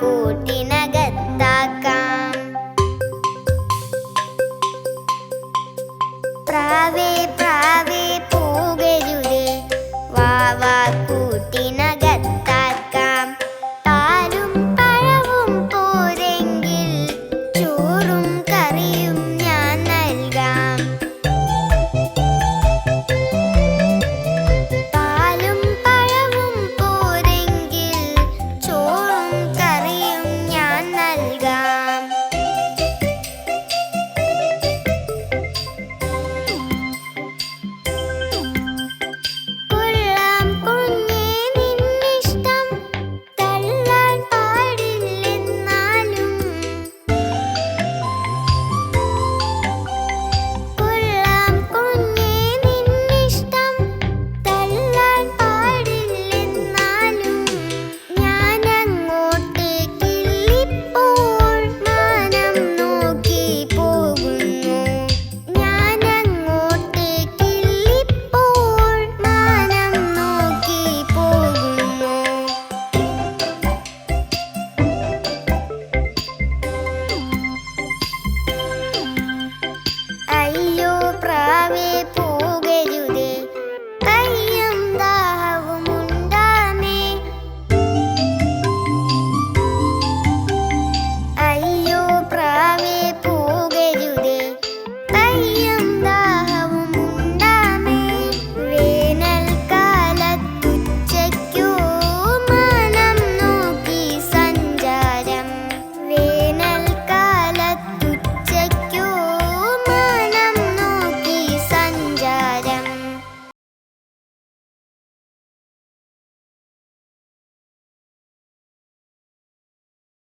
കൂട്ടിനകത്താക്കാം. പ്രാവേ പ്രാവേ പോകരുതേ വാ